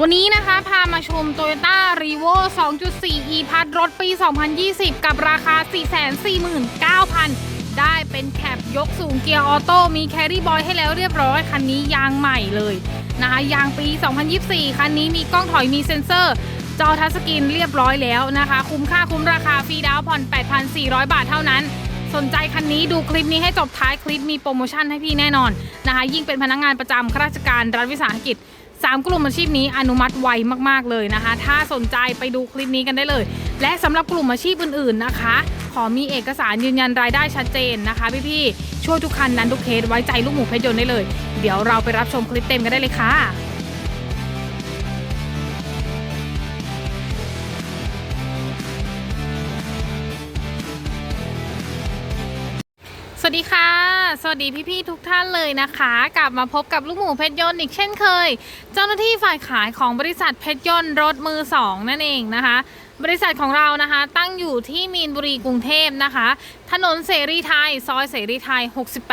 วันนี้นะคะพามาชม Toyota r e v o 2.4 e พัดรถปี 2020 กับราคา 449,000 ได้เป็นแคปยกสูงเกียร์ออโต้มีแครี่บอยให้แล้วเรียบร้อย คันนี้ยางใหม่เลยนะคะยางปี 2024 คันนี้มีกล้องถอยมีเซ็นเซอร์ จอทัชสกรีนเรียบร้อยแล้วนะคะ คุ้มค่าคุ้มราคาฟรีดาวน์ผ่อน 8,400 บาทเท่านั้นสนใจคันนี้ดูคลิปนี้ให้จบท้ายคลิปมีโปรโมชั่นให้พี่แน่นอนนะคะ ยิ่งเป็นพนักงงานประจำข้าราชการรัฐวิสาหกิจ 3 กลุ่มอาชีพนี้อนุมัติไวมาก ๆ เลยนะคะ ถ้าสนใจไปดูคลิปนี้กันได้เลย และสำหรับกลุ่มอาชีพอื่น ๆ นะคะ ขอมีเอกสารยืนยันรายได้ชัดเจนนะคะพี่ๆช่วยทุกคันนั้นทุกเคสไว้ใจลูกหมูเพชรยนต์ได้เลย เดี๋ยวเราไปรับชมคลิปเต็มกันได้เลยค่ะสวัสดีค่ะ สวัสดีพี่ๆทุกท่านเลยนะคะ กลับมาพบกับลูกหมูเพชรยนต์อีกเช่นเคย เจ้าหน้าที่ฝ่ายขายของบริษัทเพชรยนต์รถมือสองนั่นเองนะคะ บริษัทของเรานะคะตั้งอยู่ที่มีนบุรีกรุงเทพนะคะ ถนนเสรีไทย ซอยเสรีไทย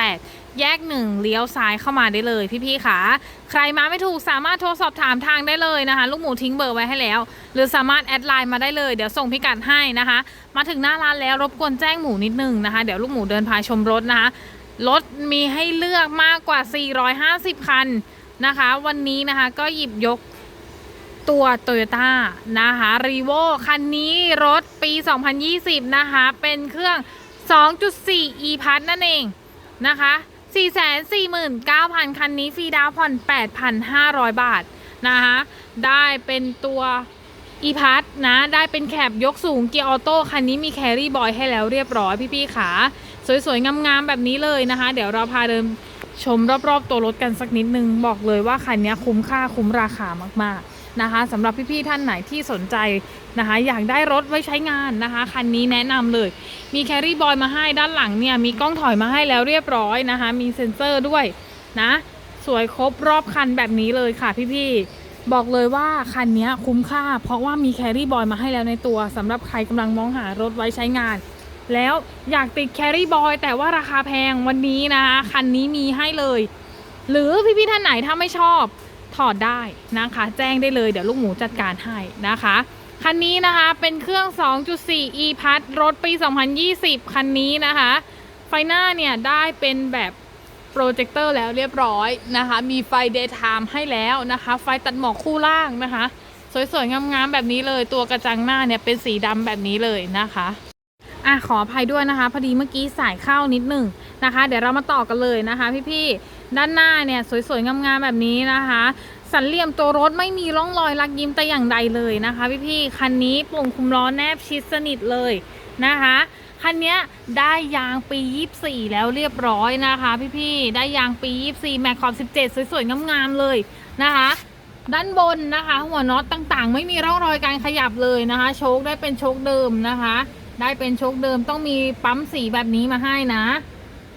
68แยกหนึ่งเลี้ยวซ้ายเข้ามาได้เลยพี่ๆค่ะ ใครมาไม่ถูกสามารถโทรสอบถามทางได้เลยนะคะ ลูกหมูทิ้งเบอร์ไว้ให้แล้ว หรือสามารถแอดไลน์มาได้เลย เดี๋ยวส่งพิกัดให้นะคะ มาถึงหน้าร้านแล้วรบกวนแจ้งหมูนิดนึงนะคะ เดี๋ยวลูกหมูเดินพาชมรถนะคะ รถมีให้เลือกมากกว่า 450 คันนะคะ วันนี้นะคะก็หยิบยกตัว Toyota นะคะ r e v o คันนี้รถปี 2020 นะคะ เป็นเครื่อง 2.4 e p a s นั่นเองนะคะ449,000 คันนี้ฟรีดาวผ่อน 8,500 บาท นะคะ ได้เป็นตัว e p a s นะ ได้เป็นแคบยกสูงเกียร์ออโต้ คันนี้มีแครี่บอยให้แล้วเรียบร้อยพี่ๆขา สวยๆ งามๆ แบบนี้เลยนะคะ เดี๋ยวเราพาเดินชมรอบๆ ตัวรถกันสักนิดนึง บอกเลยว่าคันนี้คุ้มค่าคุ้มราคามากๆนะคะสำหรับพี่ๆท่านไหนที่สนใจนะคะ อยากได้รถไว้ใช้งานนะคะ คันนี้แนะนำเลย มีแครี่บอยมาให้ด้านหลังเนี่ย มีกล้องถอยมาให้แล้วเรียบร้อยนะคะ มีเซ็นเซอร์ด้วยนะ สวยครบรอบคันแบบนี้เลยค่ะพี่ๆบอกเลยว่าคันนี้คุ้มค่า เพราะว่ามีแครี่บอยมาให้แล้วในตัวสำหรับใครกำลังมองหารถไว้ใช้งาน แล้วอยากติดแครี่บอยแต่ว่าราคาแพงวันนี้นะคะคันนี้มีให้เลย หรือพี่ๆท่านไหนถ้าไม่ชอบถอดได้นะคะ แจ้งได้เลยเดี๋ยวลูกหมูจัดการให้นะคะ คันนี้นะคะเป็นเครื่อง 2.4 e p a s รถปี 2020 คันนี้นะคะ ไฟหน้าเนี่ยได้เป็นแบบโปรเจคเตอร์แล้วเรียบร้อยนะคะ มีไฟ daytime ให้แล้วนะคะ ไฟตัดหมอกคู่ล่างนะคะ สวยๆ งามๆ แบบนี้เลย ตัวกระจังหน้าเนี่ยเป็นสีดำแบบนี้เลยนะคะ อะขออภัยด้วยนะคะ พอดีเมื่อกี้สายเข้านิดหนึ่งนะคะ เดี๋ยวเรามาต่อกันเลยนะคะพี่ๆด้านหน้าเนี่ยสวยๆงามๆแบบนี้นะคะ สันเหลี่ยมตัวรถไม่มีร่องรอยลักยิ้มแต่อย่างใดเลยนะคะพี่ๆคันนี้โป่งคุมล้อแนบชิดสนิทเลยนะคะคันนี้ได้ยางปี 24 แล้วเรียบร้อยนะคะ พี่ๆได้ยางปี 24 แม็กขอบ 17 สวยๆงามๆเลยนะคะ ด้านบนนะคะ หัวน็อตต่างๆ ไม่มีร่องรอยการขยับเลยนะคะ โชคได้เป็นโชคเดิมนะคะ ได้เป็นโชคเดิมต้องมีปั๊มสีแบบนี้มาให้นะ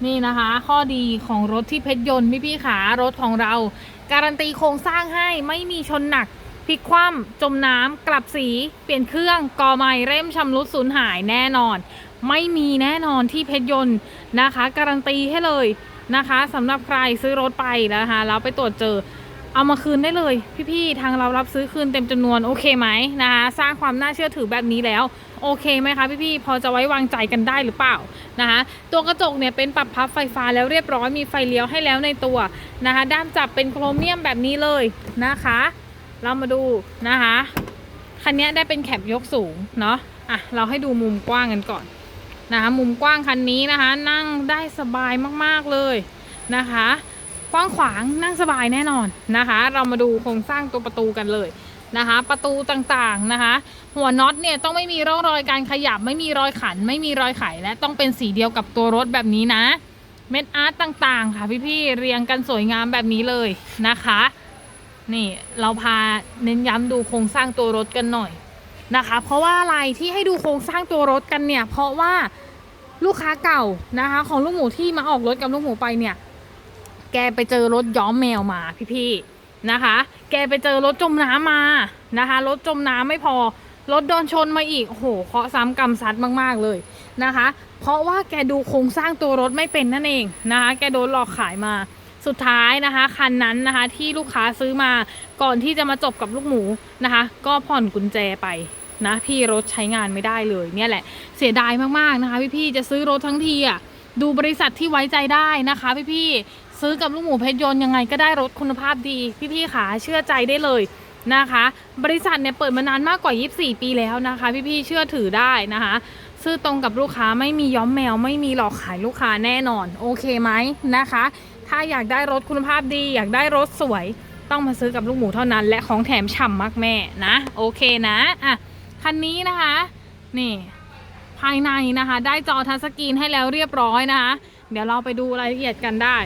นี่นะคะ ข้อดีของรถที่เพชรยนต์พี่พี่ขารถของเรา การันตีโครงสร้างให้ไม่มีชนหนักพลิกคว่ำจมน้ำกลับสี เปลี่ยนเครื่องกอไม้เร่มชำรุดสูญหายแน่นอน ไม่มีแน่นอนที่เพชรยนต์นะคะ การันตีให้เลยนะคะสำหรับใครซื้อรถไปนะคะแล้วไปตรวจเจอ เอามาคืนได้เลยพี่ๆทางเรารับซื้อคืนเต็มจำนวนโอเคไหมนะคะสร้างความน่าเชื่อถือแบบนี้แล้วโอเคไหมคะพี่ๆพอจะไว้วางใจกันได้หรือเปล่านะคะตัวกระจกเนี่ยเป็นปรับพับไฟฟ้าแล้วเรียบร้อยมีไฟเลี้ยวให้แล้วในตัวนะคะด้ามจับเป็นโครเมียมแบบนี้เลยนะคะ เรามาดูนะคะคันนี้ได้เป็นแคปยกสูงเนาะอะเราให้ดูมุมกว้างกันก่อนนะคะมุมกว้างคันนี้นะคะนั่งได้สบายมากๆเลยนะคะ กว้างขวางนั่งสบายแน่นอนนะคะ เรามาดูโครงสร้างตัวประตูกันเลยนะคะ ประตูต่างๆนะคะ หัวน็อตเนี่ยต้องไม่มีร่องรอยการขยับ ไม่มีรอยขัน ไม่มีรอยไขและต้องเป็นสีเดียวกับตัวรถแบบนี้นะ เม็ดอาร์ตต่างๆ ค่ะพี่ๆเรียงกันสวยงามแบบนี้เลยนะคะ นี่เราพาเน้นย้ำดูโครงสร้างตัวรถกันหน่อยนะคะ เพราะว่าอะไรที่ให้ดูโครงสร้างตัวรถกันเนี่ย เพราะว่าลูกค้าเก่านะคะ ของลูกหมูที่มาออกรถกับลูกหมูไปเนี่ย แกไปเจอรถย้อมแมวมาพี่ๆนะคะ แกไปเจอรถจมน้ำมานะคะ รถจมน้ำไม่พอ รถโดนชนมาอีกโหเคาะซ้ำกรรมซัดมากๆเลยนะคะ เพราะว่าแกดูโครงสร้างตัวรถไม่เป็นนั่นเองนะคะ แกโดนหลอกขายมา สุดท้ายนะคะคันนั้นนะคะที่ลูกค้าซื้อมาก่อนที่จะมาจบกับลูกหมูนะคะ ก็ผ่อนกุญแจไปนะพี่รถใช้งานไม่ได้เลยเนี่ยแหละเสียดายมากๆนะคะ พี่ๆจะซื้อรถทั้งทีอะดูบริษัทที่ไว้ใจได้นะคะ พี่ๆ ซื้อกับลูกหมูเพชรยนต์ยังไงก็ได้รถคุณภาพดี พี่ๆขาเชื่อใจได้เลยนะคะ บริษัทเนี่ยเปิดมานานมากกว่า 24 ปีแล้วนะคะ พี่ๆเชื่อถือได้นะคะ ซื้อตรงกับลูกค้าไม่มีย้อมแมว ไม่มีหลอกขายลูกค้าแน่นอน โอเคไหมนะคะ ถ้าอยากได้รถคุณภาพดี อยากได้รถสวย ต้องมาซื้อกับลูกหมูเท่านั้น และของแถมฉ่ำมากแม่นะ โอเคนะอะคันนี้นะคะ นี่ภายในนะคะ ได้จอทัชสกรีนให้แล้วเรียบร้อยนะคะ เดี๋ยวเราไปดูรายละเอียดกันได้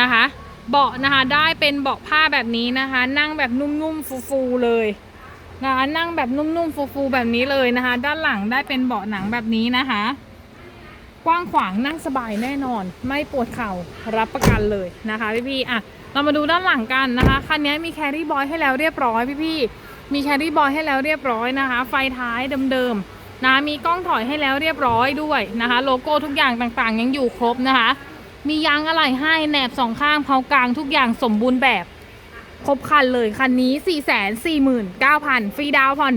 นะคะ เบาะนะคะได้เป็นเบาะผ้าแบบนี้นะคะ นั่งแบบนุ่มๆฟูๆเลยนะคะนั่งแบบนุ่มๆฟูๆแบบนี้เลยนะคะ ด้านหลังได้เป็นเบาะหนังแบบนี้นะคะ กว้างขวางนั่งสบายแน่นอน ไม่ปวดเข่ารับประกันเลยนะคะพี่ๆอะเรามาดูด้านหลังกันนะคะคันนี้มีแครี่บอยให้แล้วเรียบร้อยพี่ๆมีแครี่บอยให้แล้วเรียบร้อยนะคะ ไฟท้ายเดิมๆนะมีกล้องถอยให้แล้วเรียบร้อยด้วยนะคะ โลโก้ทุกอย่างต่างๆ ยังอยู่ครบนะคะ มียางอะไหล่ให้แหนบสองข้างเพากลางทุกอย่างสมบูรณ์แบบ ครบคันเลย คันนี้ 4 4 9 0 0 0 ฟรีดาวน์ผ่อน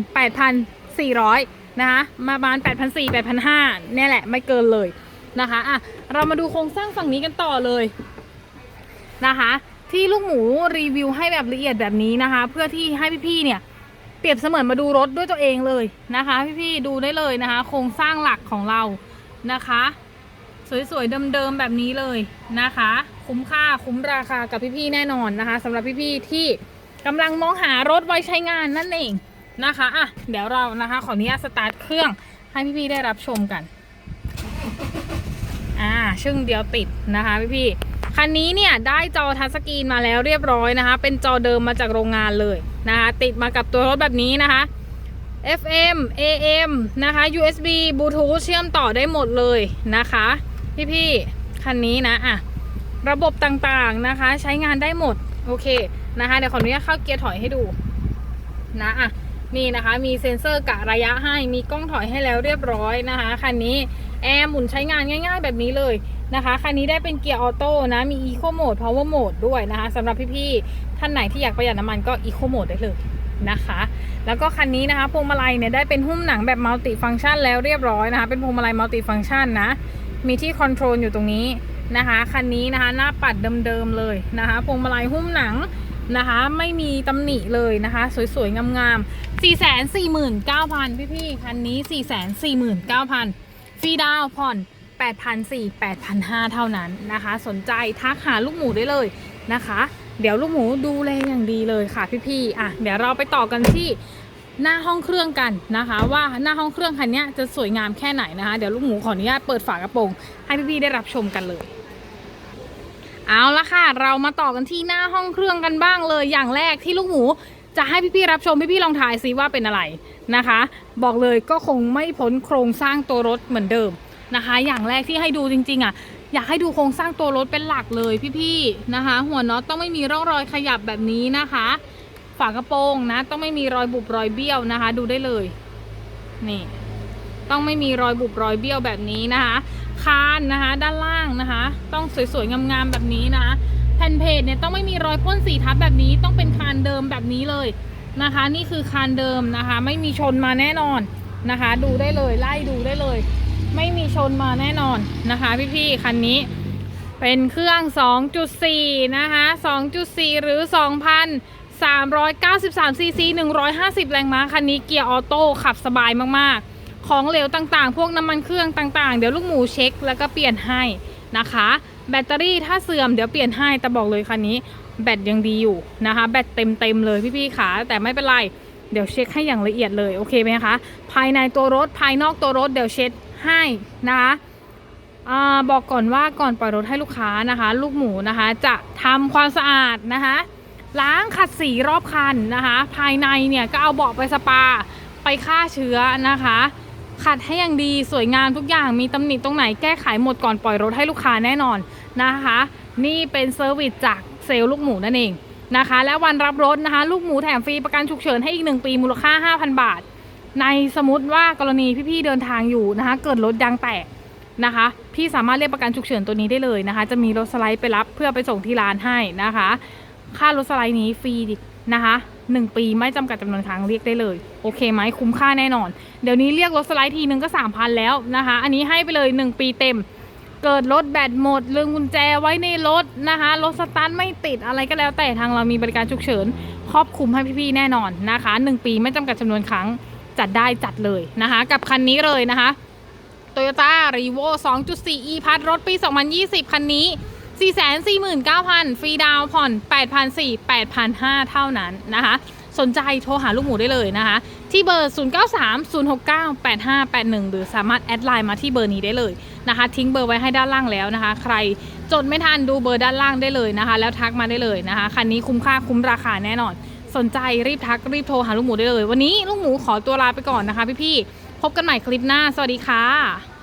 8,400 นะคะมาบาน8,400 8,500เนี่ยแหละไม่เกินเลยนะคะอะเรามาดูโครงสร้างฝั่งนี้กันต่อเลยนะคะ ที่ลูกหมูรีวิวให้แบบละเอียดแบบนี้นะคะ เพื่อที่ให้พี่ๆเนี่ยเปรียบเสมือนมาดูรถด้วยตัวเองเลยนะคะ พี่ๆดูได้เลยนะคะ โครงสร้างหลักของเรานะคะ สวยๆ เดิมๆ แบบนี้เลยนะคะ คุ้มค่าคุ้มราคากับพี่ๆ แน่นอนนะคะสำหรับพี่ๆ ที่กำลังมองหารถไว้ใช้งานนั่นเองนะคะอะเดี๋ยวเรานะคะขออนุญาตสตาร์ทเครื่องให้พี่ๆ ได้รับชมกันอ่าชึ่งเดียวติดนะคะพี่ๆ คันนี้เนี่ยได้จอทัชสกรีนมาแล้วเรียบร้อยนะคะ เป็นจอเดิมมาจากโรงงานเลยนะคะติดมากับตัวรถแบบนี้นะคะ FM AM นะคะ USB Bluetooth เชื่อมต่อได้หมดเลยนะคะ พี่ๆคันนี้นะอะระบบต่างๆนะคะใช้งานได้หมดโอเคนะคะเดี๋ยวขออนุญาตเข้าเกียร์ถอยให้ดูนะอะนี่นะคะมีเซ็นเซอร์กะระยะให้มีกล้องถอยให้แล้วเรียบร้อยนะคะคันนี้แอร์หมุนใช้งานง่ายๆ แบบนี้เลยนะคะคันนี้ได้เป็นเกียร์ออโต้นะมี Eco Mode Power Mode ด้วยนะคะสำหรับพี่ๆท่านไหนที่อยากประหยัดน้ำมันก็ Eco Mode ได้เลยนะคะ แล้วก็คันนี้นะคะพวงมาลัยเนี่ยได้เป็นหุ้มหนังแบบมัลติฟัง c t ชันแล้วเรียบร้อยนะคะ เป็นพวงมาลัยมัลติฟัง c t ชันนะ มีที่คอนโทรลอยู่ตรงนี้นะคะคันนี้นะคะหน้าปัดเดิมๆเลยนะคะพวงมาลัยหุ้มหนังนะคะไม่มีตำหนิเลยนะคะ สวยๆ งามๆ 449,000 พี่ๆ คันนี้ 449,000ฟรีดาวผ่อน 8,400 8,500 เท่านั้นนะคะ สนใจทักหาลูกหมูได้เลยนะคะ เดี๋ยวลูกหมูดูแลอย่างดีเลยค่ะพี่ๆ อะ เดี๋ยวเราไปต่อกันที่ หน้าห้องเครื่องกันนะคะ ว่าหน้าห้องเครื่องคันนี้จะสวยงามแค่ไหนนะคะ เดี๋ยวลูกหมูขออนุญาตเปิดฝากระโปรงให้พี่ๆได้รับชมกันเลย เอาละค่ะ เรามาต่อกันที่หน้าห้องเครื่องกันบ้างเลย อย่างแรกที่ลูกหมูจะให้พี่ๆรับชมพี่ๆลองทายซิว่าเป็นอะไรนะคะ บอกเลยก็คงไม่พ้นโครงสร้างตัวรถเหมือนเดิมนะคะ อย่างแรกที่ให้ดูจริง ๆอะอยากให้ดูโครงสร้างตัวรถเป็นหลักเลยพี่ๆนะคะ หัวน็อตต้องไม่มีร่องรอยขยับแบบนี้นะคะ ฝากระโปรงนะ ต้องไม่มีรอยบุบรอยเบี้ยวนะคะ ดูได้เลย นี่ ต้องไม่มีรอยบุบรอยเบี้ยวแบบนี้นะคะคานนะคะ ด้านล่างนะคะ ต้องสวยๆงามๆแบบนี้นะคะแผ่นเพจเนี่ยต้องไม่มีรอยพ่นสีทับแบบนี้ต้องเป็นคานเดิมแบบนี้เลยนะคะ นี่คือคานเดิมนะคะ ไม่มีชนมาแน่นอนนะคะ ดูได้เลยไล่ดูได้เลย ไม่มีชนมาแน่นอนนะคะ พี่ๆคันนี้เป็นเครื่อง 2.4 นะคะ 2.4 หรือ 2,000 393 cc 150 แรงม้า คันนี้เกียร์ออโต้ขับสบายมากๆ ของเหลวต่างๆ พวกน้ำมันเครื่องต่างๆ เดี๋ยวลูกหมูเช็คแล้วก็เปลี่ยนให้นะคะ แบตเตอรี่ถ้าเสื่อมเดี๋ยวเปลี่ยนให้ แต่บอกเลยคันนี้แบตยังดีอยู่นะคะ แบตเต็มๆเลยพี่ๆขาแต่ไม่เป็นไร เดี๋ยวเช็คให้อย่างละเอียดเลย โอเคไหมคะ ภายในตัวรถภายนอกตัวรถเดี๋ยวเช็คให้นะคะบอกก่อนว่าก่อนปล่อยรถให้ลูกค้านะคะ ลูกหมูนะคะ จะทำความสะอาดนะคะ ล้างขัดสีรอบคันนะคะ ภายในเนี่ยก็เอาเบาะไปสปาไปฆ่าเชื้อนะคะ ขัดให้อย่างดีสวยงามทุกอย่างมีตำหนิตรงไหนแก้ไขหมดก่อนปล่อยรถให้ลูกค้าแน่นอนนะคะ นี่เป็นเซอร์วิสจากเซลล์ลูกหมูนั่นเองนะคะ และวันรับรถนะคะ ลูกหมูแถมฟรีประกันฉุกเฉินให้อีก 1 ปีมูลค่า 5,000 บาท ในสมมติว่ากรณีพี่ๆเดินทางอยู่นะคะ เกิดรถยางแตกนะคะ พี่สามารถเรียกประกันฉุกเฉินตัวนี้ได้เลยนะคะ จะมีรถสไลด์ไปรับเพื่อไปส่งที่ร้านให้นะคะ ค่ารถสไลด์นี้ฟรีนะคะหนึ่งปีไม่จำกัดจำนวนครั้งเรียกได้เลย โอเคไหมคุ้มค่าแน่นอน เดี๋ยวนี้เรียกรถสไลด์ทีนึงก็3,000แล้วนะคะ อันนี้ให้ไปเลย 1 ปีเต็ม เกิดรถแบตหมดลืมกุญแจไว้ในรถนะคะรถสตาร์ทไม่ติดอะไรก็แล้วแต่ทางเรามีบริการฉุกเฉินครอบคลุมให้พี่ๆแน่นอนนะคะ 1 ปีไม่จำกัดจำนวนครั้งจัดได้จัดเลยนะคะ กับคันนี้เลยนะคะ Toyota r e v o 2.4 e พัทรถปี 2020 คันนี้ 449,000 ฟรีดาวผ่อน8,400 8,500 เท่านั้นนะคะ สนใจโทรหาลูกหมูได้เลยนะคะ ที่เบอร์ 0930698581 หรือสามารถแอดไลน์มาที่เบอร์นี้ได้เลยนะคะ ทิ้งเบอร์ไว้ให้ด้านล่างแล้วนะคะ ใครจดไม่ทันดูเบอร์ด้านล่างได้เลยนะคะ แล้วทักมาได้เลยนะคะ คันนี้คุ้มค่าคุ้มราคาแน่นอน สนใจรีบทักรีบโทรหาลูกหมูได้เลย วันนี้ลูกหมูขอตัวลาไปก่อนนะคะ พี่ๆพบกันใหม่คลิปหน้า สวัสดีค่ะ